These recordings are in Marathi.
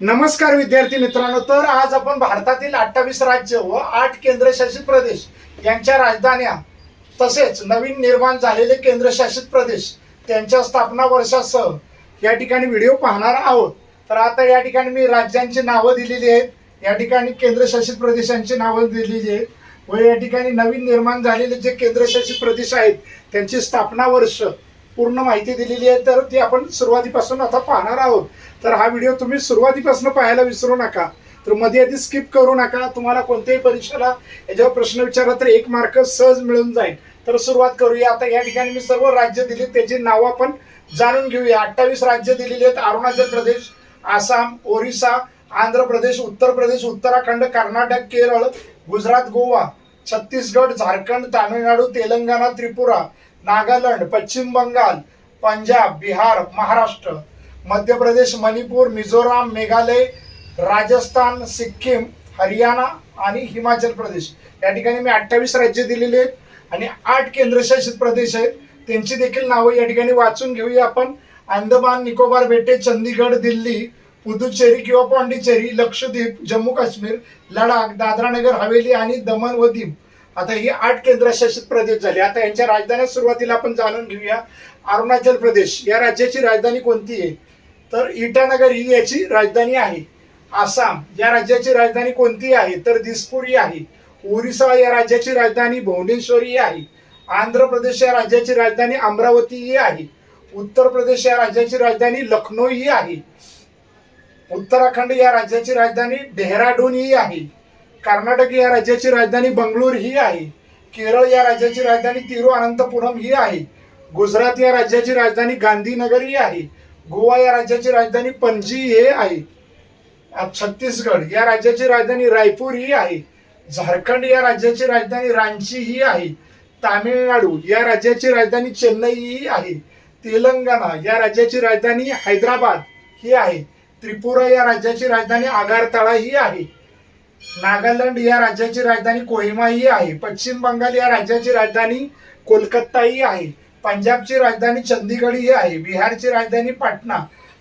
नमस्कार विद्यार्थी मित्रांनो तर आज आपण भारतातील अठ्ठावीस राज्य व आठ केंद्रशासित प्रदेश यांच्या राजधान्या तसेच नवीन निर्माण झालेले केंद्रशासित प्रदेश त्यांच्या स्थापना वर्षासह या ठिकाणी व्हिडिओ पाहणार आहोत. तर आता या ठिकाणी मी राज्यांची नावं दिलेली आहेत. या ठिकाणी केंद्रशासित प्रदेशांची नावं दिलेली आहेत. व या ठिकाणी नवीन निर्माण झालेले जे केंद्रशासित प्रदेश आहेत त्यांची स्थापना वर्ष पूर्ण माहिती दिलेली आहे तर ती आपण सुरुवातीपासून आता पाहणार आहोत. तर हा व्हिडिओ तुम्ही सुरुवातीपासून पाहायला विसरू नका. तर मध्ये आधी स्किप करू नका. तुम्हाला कोणत्याही परीक्षेला याच्यावर प्रश्न विचारला तर एक मार्क सहज मिळून जाईल. तर सुरुवात करूया. आता या ठिकाणी मी सर्व राज्य दिली. त्याची नावं आपण जाणून घेऊया. अठ्ठावीस राज्य दिलेली आहेत. अरुणाचल प्रदेश आसाम ओरिसा आंध्र प्रदेश उत्तर प्रदेश उत्तराखंड कर्नाटक केरळ गुजरात गोवा छत्तीसगड झारखंड तामिळनाडू तेलंगणा त्रिपुरा. नागालँड पश्चिम बंगाल पंजाब बिहार महाराष्ट्र मध्य प्रदेश मणिपूर मिझोराम मेघालय राजस्थान सिक्कीम हरियाणा आणि हिमाचल प्रदेश. या ठिकाणी मी अठ्ठावीस राज्य दिलेली आहेत आणि आठ केंद्रशासित प्रदेश आहेत. त्यांची देखील नावं या ठिकाणी वाचून घेऊया आपण. अंदमान निकोबार बेटे चंदीगड दिल्ली पुदुचेरी किंवा पॉंडिचेरी लक्षद्वीप जम्मू काश्मीर लडाख दादरा नगर हवेली आणि दमन व दीव. आता ही आठ केंद्रशासित प्रदेश झाले. आता यांच्या राजधान्या सुरुवातीला आपण जाणून घेऊया. अरुणाचल प्रदेश या राज्याची राजधानी कोणती आहे? तर इटानगर ही याची राजधानी आहे. आसाम या राज्याची राजधानी कोणती आहे? तर दिसपूर ही आहे. ओरिसा या राज्याची राजधानी भुवनेश्वरी ही आहे. आंध्र प्रदेश या राज्याची राजधानी अमरावती ही आहे. उत्तर प्रदेश या राज्याची राजधानी लखनौ ही आहे. उत्तराखंड या राज्याची राजधानी डेहराडून ही आहे. कर्नाटक या राज्याची राजधानी बंगळूर ही आहे. केरळ या राज्याची राजधानी तिरुअनंतपुरम ही आहे. गुजरात या राज्याची राजधानी गांधीनगर ही आहे. गोवा या राज्याची राजधानी पणजी हे आहे. छत्तीसगड या राज्याची राजधानी रायपूर ही आहे. झारखंड या राज्याची राजधानी रांची ही आहे. तामिळनाडू या राज्याची राजधानी चेन्नई ही आहे. तेलंगणा या राज्याची राजधानी हैदराबाद ही आहे. त्रिपुरा या राज्याची राजधानी आगारताळा ही आहे. नागालँड या राज्याची राजधानी कोहिमा ही आहे. पश्चिम बंगाल या राज्याची राजधानी कोलकाता ही आहे. पंजाबची राजधानी चंदीगड ही आहे. बिहारची राजधानी पाटणा.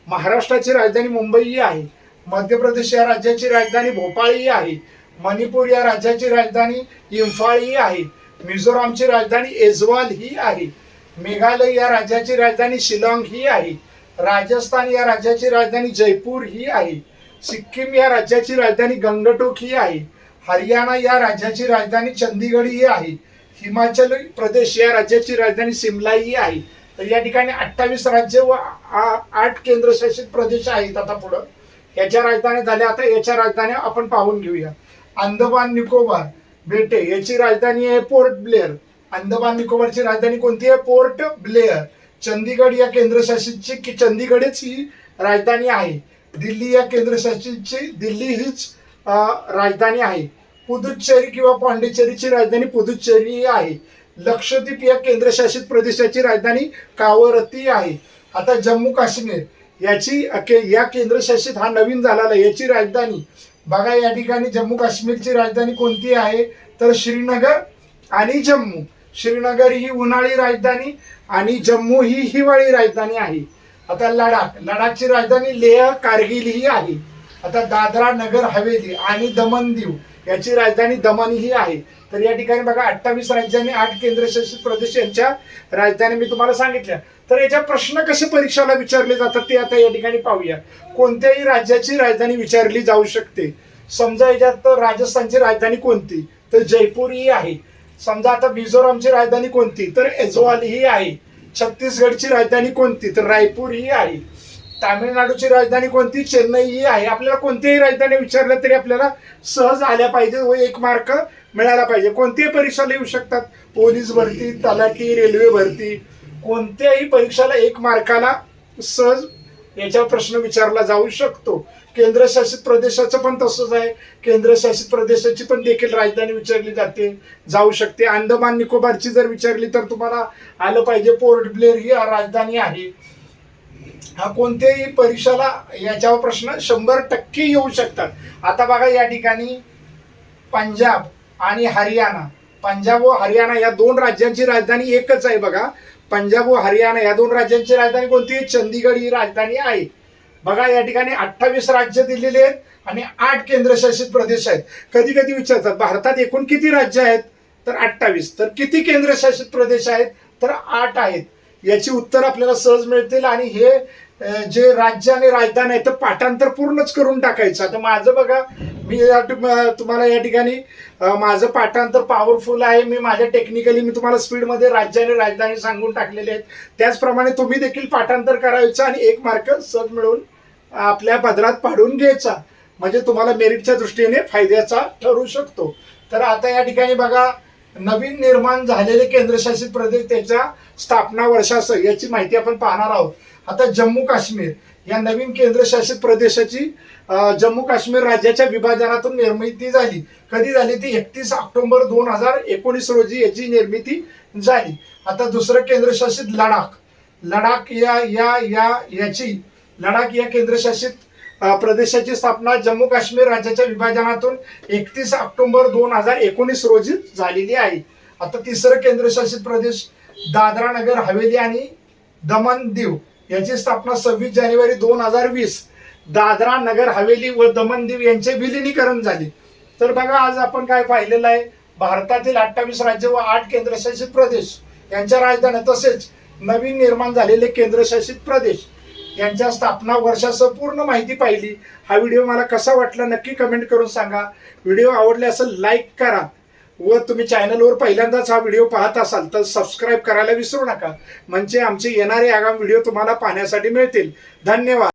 महाराष्ट्राची राजधानी मुंबई ही आहे. मध्य प्रदेश या राज्याची राजधानी भोपाळ ही आहे. मणिपूर या राज्याची राजधानी इम्फाळ ही आहे. मिझोरामची राजधानी एझवाल ही आहे. मेघालय या राज्याची राजधानी शिलाँग ही आहे. राजस्थान या राज्याची राजधानी जयपूर ही आहे. सिक्कीम या राज्याची राजधानी गंगटोक ही आहे. हरियाणा या राज्याची राजधानी चंदीगड ही आहे. हिमाचल प्रदेश या राज्याची राजधानी सिमला ही आहे. तर या ठिकाणी अठ्ठावीस राज्य व आठ केंद्रशासित प्रदेश आहेत आता पुढं. याच्या राजधानी झाल्या. आता याच्या राजधानी आपण पाहून घेऊया. अंदमान निकोबार बेटे याची राजधानी आहे पोर्ट ब्लेअर. अंदमान निकोबारची राजधानी कोणती आहे? पोर्ट ब्लेअर. चंदीगड या केंद्रशासितची की चंदीगडच ही राजधानी आहे. दिल्ली या केंद्रशासितची दिल्ली हीच राजधानी आहे. पुदुच्चेरी किंवा पाँडिचेरीची राजधानी पुदुच्चेरी ही आहे. लक्षद्वीप या केंद्रशासित प्रदेशाची राजधानी कावरती आहे. आता जम्मू काश्मीर याची अके- या केंद्रशासित हा नवीन झालेला याची राजधानी बघा या ठिकाणी जम्मू काश्मीरची राजधानी कोणती आहे? तर श्रीनगर आणि जम्मू. श्रीनगर ही उन्हाळी राजधानी आणि जम्मू ही हिवाळी राजधानी आहे. आता लडाख लडाखची राजधानी लेह कारगिल ही आहे. आता दादरा नगर हवेली आणि दमन दीव याची राजधानी दमन ही आहे. तर या ठिकाणी बघा अठ्ठावीस राज्यांनी आठ केंद्रशासित प्रदेश यांच्या राजधानी मी तुम्हाला सांगितल्या. तर याच्या प्रश्न कसे परीक्षेला विचारले जातात ते आता या ठिकाणी पाहूया. कोणत्याही राज्याची राजधानी विचारली जाऊ शकते. समजा याच्यात राजस्थानची राजधानी कोणती? तर जयपूर ही आहे. समजा आता मिझोरामची राजधानी कोणती? तर एजवाल ही आहे. छत्तीसगडची राजधानी कोणती? तर रायपूर ही आहे. तामिळनाडूची राजधानी कोणती? चेन्नई ही आहे. आपल्याला कोणत्याही राजधानी विचारल्या तरी आपल्याला सहज आल्या पाहिजे व एक मार्क मिळाला पाहिजे. कोणत्याही परीक्षा येऊ शकतात. पोलीस भरती तलाठी रेल्वे भरती. कोणत्याही परीक्षेला एक मार्काला सहज याच्यावर प्रश्न विचारला जाऊ शकतो. केंद्रशासित प्रदेशाचं पण तसंच आहे. केंद्रशासित प्रदेशाची पण देखील राजधानी विचारली जाते जाऊ शकते. अंदमान निकोबारची जर विचारली तर तुम्हाला आलं पाहिजे पोर्ट ब्लेअर ही राजधानी आहे. हा कोणत्याही परीक्षाला याच्यावर प्रश्न शंभर टक्के येऊ शकतात. आता बघा या ठिकाणी पंजाब आणि हरियाणा. पंजाब व हरियाणा या दोन राज्यांची राजधानी एकच आहे बघा. पंजाब व हरियाणा या दोन राज्यांची राजधानी कोणती? आहे चंदीगड ही राजधानी आहे. बघा या ठिकाणी अठ्ठावीस राज्य दिलेली आहेत आणि आठ केंद्रशासित प्रदेश आहेत. कधी कधी विचारतात भारतात एकूण किती राज्य आहेत? तर अठ्ठावीस. तर किती केंद्रशासित प्रदेश आहेत? तर आठ आहेत. याची उत्तर आपल्याला सहज मिळतील आणि हे जे राज्य आणि राजधानी आहे तर पाठांतर पूर्णच करून टाकायचं. आता माझं बघा मी या तुम्हाला या ठिकाणी माझं पाठांतर पॉवरफुल आहे. मी माझ्या टेक्निकली मी तुम्हाला स्पीडमध्ये राज्य आणि राजधानी सांगून टाकलेले आहेत. त्याचप्रमाणे तुम्ही देखील पाठांतर करायचं आणि एक मार्क सहज मिळवून आपल्या पदरात पाडून घ्यायचा. म्हणजे तुम्हाला मेरिटच्या दृष्टीने फायद्याचा ठरू शकतो. तर आता या ठिकाणी बघा नवीन निर्माण झालेले केंद्रशासित प्रदेश त्याच्या स्थापना वर्षासह याची माहिती आपण पाहणार आहोत. आता जम्मू काश्मीर या नवीन केंद्रशासित प्रदेशाची जम्मू काश्मीर राज्याच्या विभाजनातून निर्मिती झाली. कधी झाली? ती एकतीस ऑक्टोबर दोन हजार एकोणीस रोजी याची निर्मिती झाली. आता दुसरं केंद्रशासित लडाख. लडाख या या या याची लडाख या केंद्रशासित प्रदेशाची स्थापना जम्मू काश्मीर राज्याच्या विभाजनातून एकतीस ऑक्टोबर दोन हजार एकोणीस रोजी झालेली आहे. आता तिसरं केंद्रशासित प्रदेश दादरा नगर हवेली आणि दमन दीव याची स्थापना सव्वीस जानेवारी दोन हजार वीस दादरा नगर हवेली व दमन दीव यांचे विलिनीकरण झाले. तर बघा आज आपण काय पाहिलेलं आहे? भारतातील अठ्ठावीस राज्य व आठ केंद्रशासित प्रदेश यांच्या राजधान्या तसेच नवीन निर्माण झालेले केंद्रशासित प्रदेश. यांच्या स्थापना वर्षासह पूर्ण माहिती पाहिली. हा व्हिडिओ मला कसा वाटला नक्की कमेंट करून सांगा. व्हिडिओ आवडले असं लाईक करा. व तुम्ही चॅनलवर पहिल्यांदाच हा व्हिडिओ पाहत असाल तर सबस्क्राईब करायला विसरू नका. म्हणजे आमचे येणारे आगामी व्हिडिओ तुम्हाला पाहण्यासाठी मिळतील. धन्यवाद.